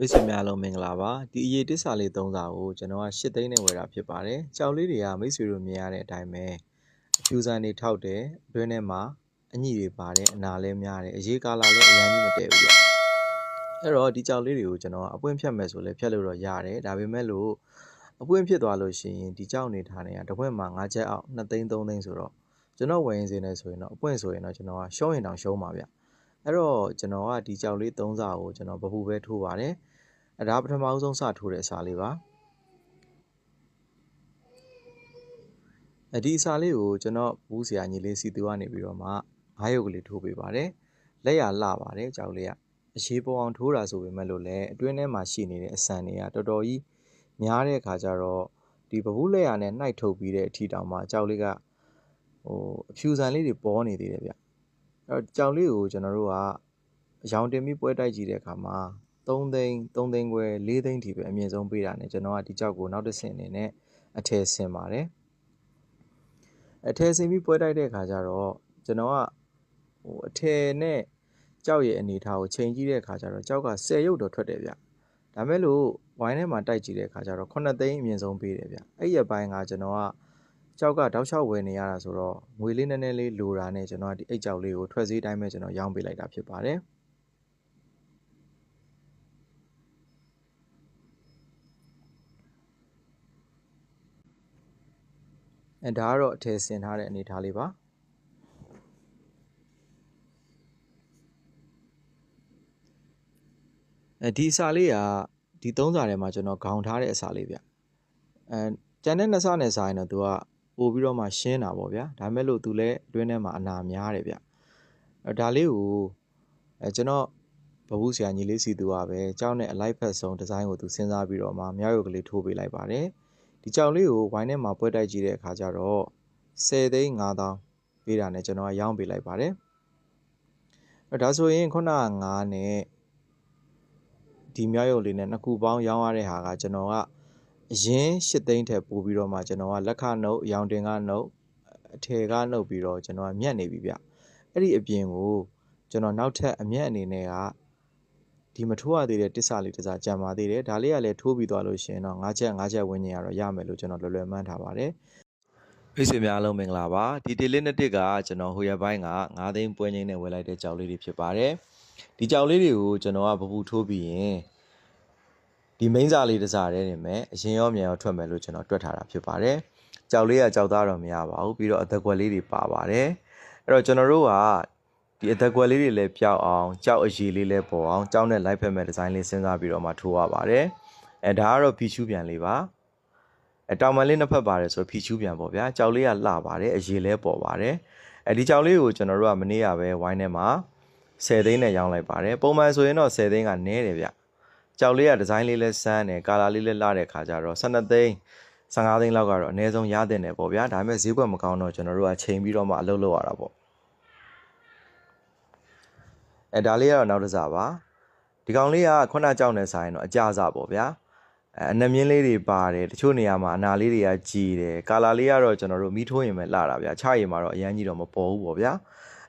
မိတ်ဆွေများအားလုံးမင်္ဂလာပါဒီအရေးတစ္ဆာလေး၃စာကိုကျွန်တော်က၈သိန်းနဲ့ဝယ်တာဖြစ်ပါတယ်ကြောက်လေးတွေကမိတ်ဆွေတို့မြင်ရတဲ့အတိုင်းပဲအဖြူစံတွေထောက်တယ်အတွင်းထဲမှာအညိတွေပါတယ်အနာလည်းများတယ်အရေးကာလာလည်းအရင်ကြီးမတည့်ဘူးပြအဲ့တော့ဒီကြောက်လေးတွေကိုကျွန်တော်ကအပွင့်ဖြတ်မယ်ဆိုလည်းဖြတ်လို့တော့ရတယ်ဒါပေမဲ့လို့အပွင့်ဖြစ်သွားလို့ရှိရင်ဒီကြောက်နေထားနေတာတစ်ခွက်မှာ၅ချက်အောက်2သိန်း3သိန်းဆိုတော့ကျွန်တော်ဝယ်ရင်စင်းနေဆိုရင်တော့အပွင့်ဆိုရင်တော့ကျွန်တော်ကရှုံးရင်တောင်ရှုံးပါဗျအဲ့တော့ကျွန်တော်ကဒီကြောက်လေး၃စာကိုကျွန်တော်ဗဟုပဲထိုးပါတယ် အဲဒါပထမအဆုံးစထိုးတဲ့အစာလေးပါအဲဒီအစာလေးကိုကျွန်တော်ဘူးဆရာညီလေးစီသူကနေပြီးတော့မှငါးရုပ်ကလေးထိုးပေးပါတယ်လက်ရလှပါတယ်ကြောက်လေးကအရေးပေါ်အောင်ထိုးတာဆိုပေမဲ့လို့လည်းအတွင်းထဲမှာရှိနေတဲ့အဆန်တွေကတော်တော်ကြီးများတဲ့အခါကျတော့ဒီပဘူးလက်ရနဲ့နှိုက်ထုတ်ပြီးတဲ့အထီတောင်မှကြောက်လေးကဟိုအဖြူဆန်လေးတွေပေါ်နေသေးတယ်ဗျအဲတော့ကြောက်လေးကိုကျွန်တော်တို့ကအယောင်တင်ပြီးပွဲတိုက်ကြည့်တဲ့အခါမှာ 3သိန်း3သိန်းခွဲ4သိန်းထိပဲအမြင့်ဆုံးပေးတာ ਨੇ ကျွန်တော်ကဒီကြောက်ကိုနောက်တစ်ဆင့်အနေနဲ့အထည်ဆင်ပါတယ်အထည်ဆင်ပြီးပွဲတိုက်တဲ့အခါကျတော့ကျွန်တော်ကဟိုအထည်နဲ့ကြောက်ရဲ့အနေထားကိုချိန်ကြည့်တဲ့အခါကျတော့ကြောက်က10ရုပ်တော့ထွက်တယ်ဗျဒါမဲ့လို့ဝိုင်းထဲမှာတိုက်ကြည့်တဲ့အခါကျတော့9သိန်းအမြင့်ဆုံးပေးတယ်ဗျအဲ့ရပိုင်းကကျွန်တော်ကကြောက်ကတောက်လျှောက်ဝယ်နေရတာဆိုတော့ငွေလေးနည်းနည်းလေးလိုတာနဲ့ကျွန်တော်ကဒီအိတ်ကြောက်လေးကိုထွက်စည်းတိုင်းပဲကျွန်တော်ရောင်းပေးလိုက်တာဖြစ်ပါတယ် အဲဒါကတော့အထည်ဆင်ထားတဲ့အနေထားလေးပါအဲဒီအစာလေးကဒီသုံးစာထဲမှာကျွန်တော်ခေါင်းထားတဲ့အစာလေးဗျအဲကျန်တဲ့နှစ်စာနဲ့စာရင်တော့သူကပို့ပြီးတော့မှရှင်းတာပေါ့ဗျာဒါမဲ့လို့သူလည်းအတွင်းထဲမှာအနာများတယ်ဗျအဲဒါလေးကိုအဲကျွန်တော်ဘဘူးဆရာညီလေးစီသူကပဲကြောင်းနဲ့အလိုက်ဖက်ဆုံးဒီဇိုင်းကိုသူစဉ်းစားပြီးတော့မှမြောက်ရုပ်ကလေးထိုးပေးလိုက်ပါတယ် ဒီကြောင်လေးကိုဝိုင်းထဲမှာပွဲတိုက်ကြည့်တဲ့အခါကျတော့10သိန်း5000ပေးတာနဲ့ကျွန်တော်ကရောင်းပေးလိုက်ပါတယ်အဲဒါဆိုရင်ခုနက9နဲ့ဒီမြောက်ရုပ်လေးနဲ့နှစ်ခုပေါင်းရောင်းရတဲ့ဟာကကျွန်တော်ကအရင်8သိန်းထက်ပိုပြီးတော့မှကျွန်တော်ကလက်ခနှုတ်ရောင်တင်ကနှုတ်အထည်ကနှုတ်ပြီးတော့ကျွန်တော်ကမြတ်နေပြီဗျအဲ့ဒီအပြင်ကိုကျွန်တော်နောက်ထပ်အမြတ်အနေနဲ့က ဒီမထိုးရသေးတဲ့တစ္ဆာလေးတစ်စားကြံပါသေးတယ်ဒါလေးကလည်းထိုးပြီးသွားလို့ရှိရင်တော့၅ချက်၅ချက်ဝင်းကျင်ရတော့ရမယ်လို့ကျွန်တော်လွယ်လွယ်မှန်းထားပါတယ်မိတ်ဆွေများအားလုံးမင်္ဂလာပါဒီတေလေးနှစ်တစ်ကကျွန်တော်ဟိုရပိုင်းက9သိန်းပွဲချင်းနဲ့ဝယ်လိုက်တဲ့ကြောက်လေးတွေဖြစ်ပါတယ်ဒီကြောက်လေးတွေကိုကျွန်တော်ကပပူထိုးပြီးရင်ဒီမိန်းစာလေးတစ်စားတည်းနေမယ်အရင်ရောမြန်ရောထွက်မယ်လို့ကျွန်တော်တွက်ထားတာဖြစ်ပါတယ်ကြောက်လေးကကြောက်သားတော့မရပါဘူးပြီးတော့အသက်ကွက်လေးတွေပါပါတယ်အဲ့တော့ကျွန်တော်တို့က ဒီအသက်ကွက်လေးတွေလည်းပျောက်အောင်ကြောက်အရည်လေးလည်းပေါ်အောင်ကြောက်နဲ့လိုက်ဖက်မဲ့ဒီဇိုင်းလေးစဉ်းစားပြီးတော့မှထိုးရပါတယ်အဲဒါကတော့ဖီချူးပြန်လေးပါအဲတောင်မလေးနှစ်ဖက်ပါတယ်ဆိုတော့ဖီချူးပြန်ပေါ့ဗျာကြောက်လေးကလှပါတယ်အရည်လည်းပေါ်ပါတယ်အဲဒီကြောက်လေးကိုကျွန်တော်တို့ကမနေ့ကပဲဝိုင်းထဲမှာ10သိန်းနဲ့ရောင်းလိုက်ပါတယ်ပုံမှန်ဆိုရင်တော့10သိန်းကနည်းတယ်ဗျကြောက်လေးကဒီဇိုင်းလေးလည်းစမ်းတယ်ကာလာလေးလည်းလှတဲ့ခါကျတော့12သိန်း15သိန်းလောက်ကတော့အနည်းဆုံးရတဲ့နယ်ပေါ့ဗျာဒါပေမဲ့ဈေးကွက်မကောင်းတော့ကျွန်တော်တို့ကချိန်ပြီးတော့မှအလုပ်လုပ်ရတာပေါ့ အဲဒါလေးကတော့နောက်တစ်စားပါဒီကောင်လေးကခုနကြောက်နေဆိုင်တော့အကြစားပေါ့ဗျာအဲအနှမြင်းလေးတွေပါတယ်တချို့နေရာမှာအနာလေးတွေကကြီးတယ်ကာလာလေးကတော့ကျွန်တော်တို့မီးထိုးရင်ပဲလှတာဗျာချရင်မှာတော့အရန်ကြီးတော့မပေါ်ဘူးပေါ့ဗျာ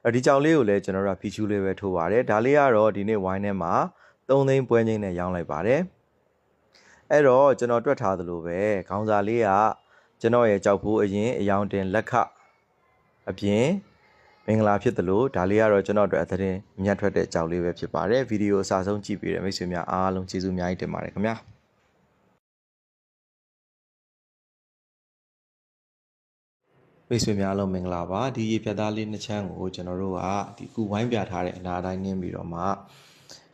အဲဒီကြောင်လေးကိုလည်းကျွန်တော်တို့ကဖီချူးလေးပဲထိုးပါတယ်ဒါလေးကတော့ဒီနေ့ဝိုင်းထဲမှာ3သိန်းပွဲချင်းနဲ့ရောင်းလိုက်ပါတယ်အဲ့တော့ကျွန်တော်တွက်ထားသလိုပဲခေါင်းစာလေးကကျွန်တော်ရဲ့ကြောက်ဖိုးအရင်အယောင်တင်လက်ခအပြင် မင်္ဂလာဖြစ်တယ်လို့ဒါလေးကတော့ကျွန်တော်တို့အသတင်းမြတ်ထွက်တဲ့ကြောက်လေးပဲဖြစ်ပါတယ်ဗီဒီယိုအစားဆုံးကြည့်ပေးတဲ့မိတ်ဆွေများအားလုံးကျေးဇူးအများကြီးတင်ပါတယ်ခင်ဗျာမိတ်ဆွေများအားလုံးမင်္ဂလာပါဒီရေဖြတ်သားလေးနှစ်ချမ်းကိုကျွန်တော်တို့ကဒီခုဝိုင်းပြထားတဲ့အနာတိုင်းနင်းပြီးတော့မှ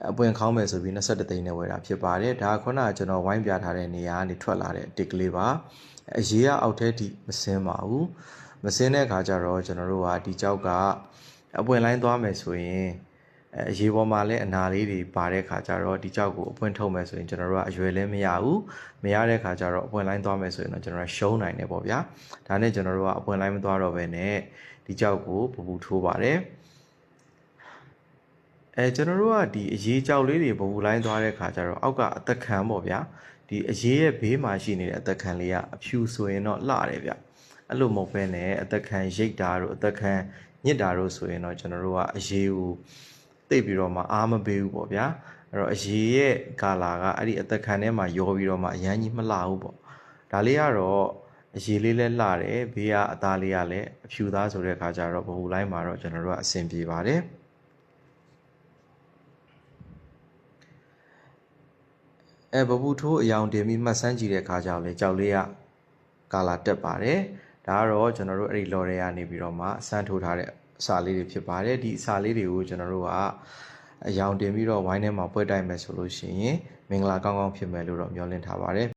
အပွင့်ခေါင်းမယ်ဆိုပြီး21သိန်းနဲ့ဝယ်တာဖြစ်ပါတယ်ဒါကခုနကကျွန်တော်ဝိုင်းပြထားတဲ့နေရာကနေထွက်လာတဲ့တစ်ကလေးပါအရေးကအောက်ထဲထိမစင်းပါဘူး မစင်းတဲ့အခါကျတော့ကျွန်တော်တို့ကဒီကြောက်ကအပွင့်လိုင်းသွားမယ်ဆိုရင်အရေးပေါ်မှာလည်းအနာလေးတွေပါတဲ့ခါကျတော့ဒီကြောက်ကိုအပွင့်ထုတ်မယ်ဆိုရင်ကျွန်တော်တို့ကအရွယ်လည်းမရဘူးမရတဲ့ခါကျတော့အပွင့်လိုင်းသွားမယ်ဆိုရင်တော့ကျွန်တော်တို့ရှုံးနိုင်တယ်ပေါ့ဗျာဒါနဲ့ကျွန်တော်တို့ကအပွင့်လိုင်းမသွားတော့ဘဲနဲ့ဒီကြောက်ကိုပူပူထိုးပါတယ်အဲကျွန်တော်တို့ကဒီအရေးကြောက်လေးတွေပူပူလိုင်းသွားတဲ့ခါကျတော့အောက်ကအသက်ခံပေါ့ဗျာဒီအရေးရဲ့ဘေးမှာရှိနေတဲ့အသက်ခံလေးကအဖြူဆိုရင်တော့လှတယ်ဗျ အဲ့လိုမဟုတ်ဘဲနဲ့အသက်ခံရိတ်တာတို့အသက်ခံညစ်တာတို့ဆိုရင်တော့ကျွန်တော်တို့ကအရေးကိုတိတ်ပြီးတော့မှအားမပေးဘူးပေါ့ဗျာအဲ့အဲ့တော့အရေရဲ့ကာလာကအဲ့ဒီအသက်ခံထဲမှာရောပြီးတော့မှအရန်ကြီးမလှဘူးပေါ့ဒါလေးကတော့အရေလေးလည်းလှတယ်ဘေးကအသားလေးကလည်းအဖြူသားဆိုတဲ့အခါကျတော့ဘဟုလိုင်းမှာတော့ကျွန်တော်တို့ကအဆင်ပြေပါတယ်အဲဘဘူးထိုးအယောင်တင်ပြီးမှတ်ဆန်းကြည့်တဲ့အခါကျတော့လေကြောက်လေးကကာလာတက်ပါတယ် ဒါကတော့ကျွန်တော်တို့အဲ့ဒီလော်ရဲကနေပြီးတော့မှဆန်းထိုးထားတဲ့အစာလေးတွေဖြစ်ပါတယ်ဒီအစာလေးတွေကိုကျွန်တော်တို့ကအယောင်တင်ပြီးတော့ဝိုင်းထဲမှာပွဲတိုက်မယ်ဆိုလို့ရှိရင်မင်္ဂလာကောင်းကောင်းဖြစ်မယ်လို့တော့မျှော်လင့်ထားပါတယ်